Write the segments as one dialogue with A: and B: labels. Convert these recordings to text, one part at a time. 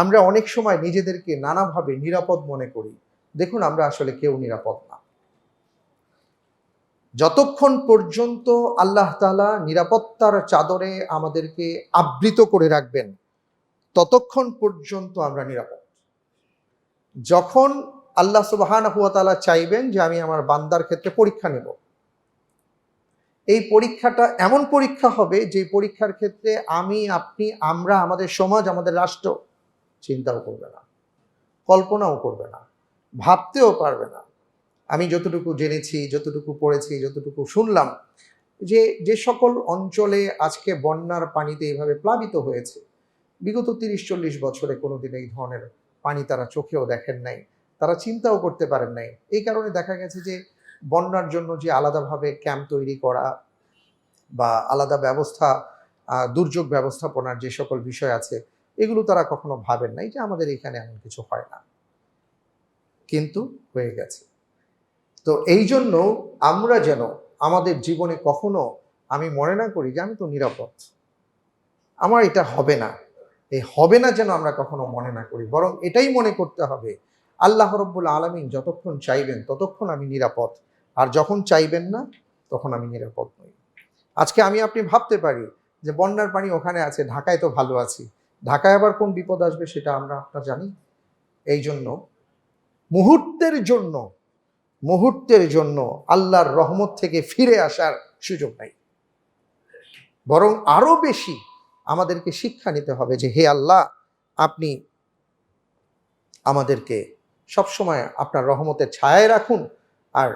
A: আমরা অনেক সময় নিজেদেরকে নানাভাবে নিরাপদ মনে করি। দেখুন আমরা আসলে কেউ নিরাপদ না। যতক্ষণ পর্যন্ত আল্লাহ তালা নিরাপত্তার চাদরে আমাদেরকে আবৃত করে রাখবেন, ততক্ষণ পর্যন্ত আমরা নিরাপদ। যখন আল্লাহ সুবহানাহু ওয়া তাআলা চাইবেন যে আমি আমার বান্দার ক্ষেত্রে পরীক্ষা নেব। এই পরীক্ষাটা এমন পরীক্ষা হবে যে পরীক্ষার ক্ষেত্রে আমি, আপনি, আমরা, আমাদের সমাজ, আমাদের রাষ্ট্র চিন্তাও করবে না, কল্পনাও করবে না, ভাবতেও পারবে না। আমি যতটুকু জেনেছি, যতটুকু পড়েছি, যতটুকু শুনলাম যে যে সকল অঞ্চলে আজকে বন্যার পানিতে এইভাবে প্লাবিত হয়েছে, বিগত তিরিশ চল্লিশ বছরে কোনোদিন এই ধরনের পানি তারা চোখেও দেখেন নাই, তারা চিন্তাও করতে পারেন নাই। এই কারণে দেখা গেছে যে, বন্যার জন্য যে আলাদাভাবে ক্যাম্প তৈরি করা বা আলাদা ব্যবস্থা দুর্যোগ ব্যবস্থাপনার যে সকল বিষয় আছে এগুলো তারা কখনো ভাবেন নাই যে আমাদের এখানে এমন কিছু হয় না। কিন্তু হয়ে গেছে। তো এই জন্য আমরা যেন আমাদের জীবনে কখনো, আমি মনে না করি যে আমি তো নিরাপদ। আমার এটা হবে না। এই হবে না যেন আমরা কখনো মনে না করি। বরং এটাই মনে করতে হবে, আল্লাহ রব্বুল আলমিন যতক্ষণ চাইবেন ততক্ষণ আমি নিরাপদ। আর যখন চাইবেন না, তখন আমি নিরাপদ নই। আজকে আমি আপনি ভাবতে পারি যে বন্যার পানি ওখানে আছে, ঢাকায় তো ভালো আছি। ঢাকায় আবার কোন বিপদ আসবে সেটা আমরা আপনার জানি। এই জন্য মুহূর্তের জন্য মুহূর্তের জন্য আল্লাহর রহমত থেকে ফিরে আসার সুযোগ নাই। বরং আরও বেশি আমাদেরকে শিক্ষা নিতে হবে যে, হে আল্লাহ, আপনি আমাদেরকে সবসময় আপনার রহমতের ছায়ায় রাখুন আর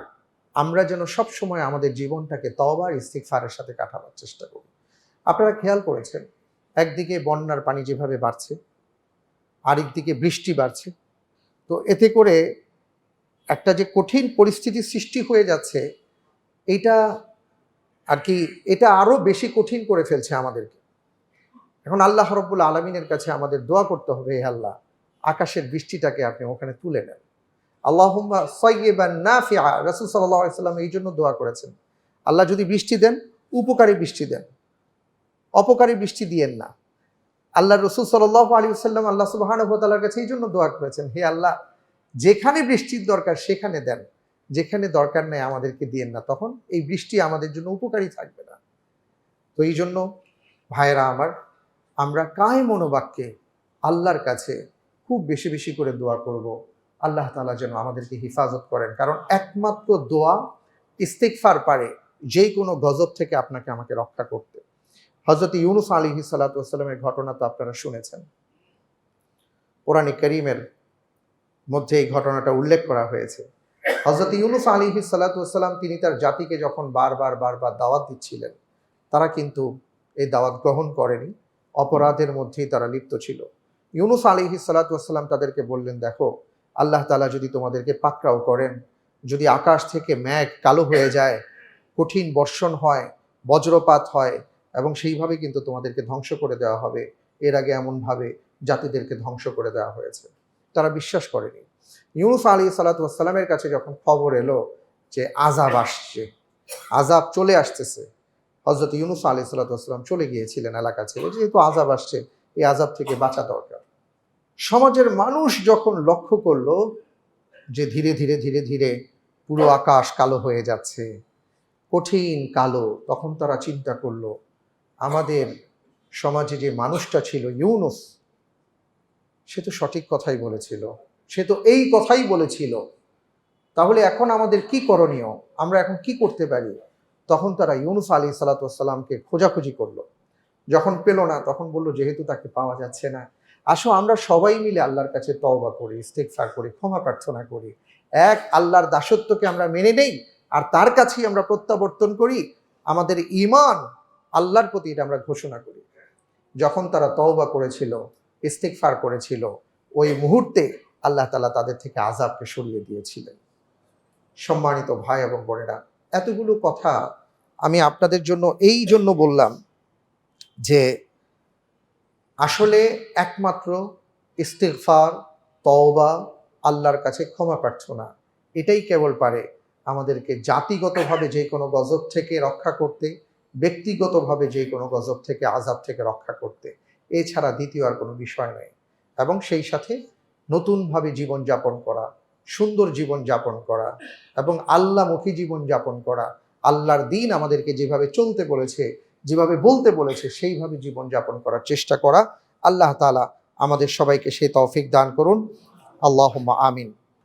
A: আমরা যেন সবসময় আমাদের জীবনটাকে তবার ইস্তিকফারের সাথে কাটাবার চেষ্টা করি। আপনারা খেয়াল করেছেন একদিকে বন্যার পানি যেভাবে বাড়ছে, আরেকদিকে বৃষ্টি বাড়ছে। তো এতে করে একটা যে কঠিন পরিস্থিতি সৃষ্টি হয়ে যাচ্ছে, এইটা আর কি, এটা আরও বেশি কঠিন করে ফেলছে আমাদেরকে। এখন আল্লাহ রব্বুল আলমিনের কাছে আমাদের দোয়া করতে হবে, হে আল্লাহ, আকাশের বৃষ্টিটাকে আপনি ওখানে তুলে নেন। আল্লাহুম্মা সয়্যিবান নাফিআ, রাসূল রসুল আলাইহি সাল্লাম এই জন্য দোয়া করেছেন। আল্লাহ যদি বৃষ্টি দেন, উপকারী বৃষ্টি দেন। অপকারী বৃষ্টি দিয়েন না। আল্লাহ রসুল সাল্লাল্লাহু আলাইহি সাল্লাম আল্লাহ সুবহানাহু ওয়া কাছে এই জন্য দোয়া করেছেন, হে আল্লাহ, যেখানে বৃষ্টির দরকার সেখানে দেন, যেখানে দরকার নেই আমাদেরকে দিয়েন না, তখন এই বৃষ্টি আমাদের জন্য উপকারী থাকবে না। তো এই জন্য ভাইয়েরা আমার, আমরা কায় মনোবাক্যে আল্লাহর কাছে খুব বেশি বেশি করে দোয়া করব। আল্লাহ তালা যেন আমাদেরকে হিফাজত করেন, কারণ একমাত্র দোয়া ইস্তিকফার পারে যে কোনো গজব থেকে আপনাকে আমাকে রক্ষা করতে। হজরত ইউনুস আলী সালাতামের ঘটনা তো আপনারা শুনেছেন। কোরআন করিমের মধ্যে এই ঘটনাটা উল্লেখ করা হয়েছে। হজরত ইউনুস আলী সালাতাম তিনি তার জাতিকে যখন বারবার বারবার দাওয়াত দিচ্ছিলেন, তারা কিন্তু এই দাওয়াত গ্রহণ করেনি, অপরাধের মধ্যেই তারা লিপ্ত ছিল। ইউনুস আলী সালাতাম তাদেরকে বললেন, দেখো, আল্লাহ তালা যদি তোমাদেরকে পাকড়াও করেন, যদি আকাশ থেকে ম্যাঘ কালো হয়ে যায়, কঠিন বর্ষণ হয়, বজ্রপাত হয় এবং সেইভাবে কিন্তু তোমাদেরকে ধ্বংস করে দেওয়া হবে। এর আগে এমনভাবে জাতিদেরকে ধ্বংস করে দেওয়া হয়েছে। তারা বিশ্বাস করেনি। ইউনুস আলী সালাতামের কাছে যখন খবর এলো যে আজাব আসছে আজাব চলে আসতেছে হজরত ইউনুস আলী সাল্লাতাম চলে গিয়েছিলেন এলাকা ছেড়ে, যেহেতু আজাব আসছে, এই আজাব থেকে বাঁচা দরকার। সমাজের মানুষ যখন লক্ষ্য করল যে ধীরে ধীরে ধীরে ধীরে পুরো আকাশ কালো হয়ে যাচ্ছে, কঠিন কালো, তখন তারা চিন্তা করল আমাদের সমাজে যে মানুষটা ছিল, ইউনুস, সে তো সঠিক কথাই বলেছিল। সে তো এই কথাই বলেছিল। তাহলে এখন আমাদের কি করণীয়? আমরা এখন কি করতে পারি? তখন তারা ইউনুস আলী সালাতামকে খোঁজাখুঁজি করল। যখন পেল না, তখন বলল, যেহেতু তাকে পাওয়া যাচ্ছে না, আসো আমরা সবাই মিলে আল্লাহর কাছে তওবা করি ইস্তেকফার করি, ক্ষমা প্রার্থনা করি। এক, আল্লাহর দাসত্বকে আমরা মেনে নেই, আর তার কাছেই আমরা প্রত্যাবর্তন করি। আমাদের ইমান আল্লাহর প্রতি এটা আমরা ঘোষণা করি। যখন তারা তওবা করেছিল ইস্তেকফার করেছিল, ওই মুহূর্তে আল্লাহ তালা তাদের থেকে আজাবকে সরিয়ে দিয়েছিলেন। সম্মানিত ভাই এবং বোনেরা, এতগুলো কথা আমি আপনাদের জন্য এই জন্য বললাম যে, আসলে একমাত্র ইস্তেকফার তওবা আল্লাহর কাছে ক্ষমা প্রার্থনা, এটাই কেবল পারে আমাদেরকে জাতিগতভাবে যে কোনো গজব থেকে রক্ষা করতে ব্যক্তিগতভাবে যে কোনো গজব থেকে আজাব থেকে রক্ষা করতে, এছাড়া দ্বিতীয় আর কোনো বিষয় নেই। এবং সেই সাথে নতুনভাবে জীবন যাপন করা, সুন্দর জীবন যাপন করা এবং আল্লাহমুখী জীবন যাপন করা, আল্লাহর দিন আমাদেরকে যেভাবে চলতে বলেছে, যেভাবে বলতে বলেছে, সেইভাবে জীবন যাপন করার চেষ্টা করা। আল্লাহ তালা আমাদের সবাইকে সে তৌফিক দান করুন। আল্লাহ আমিন।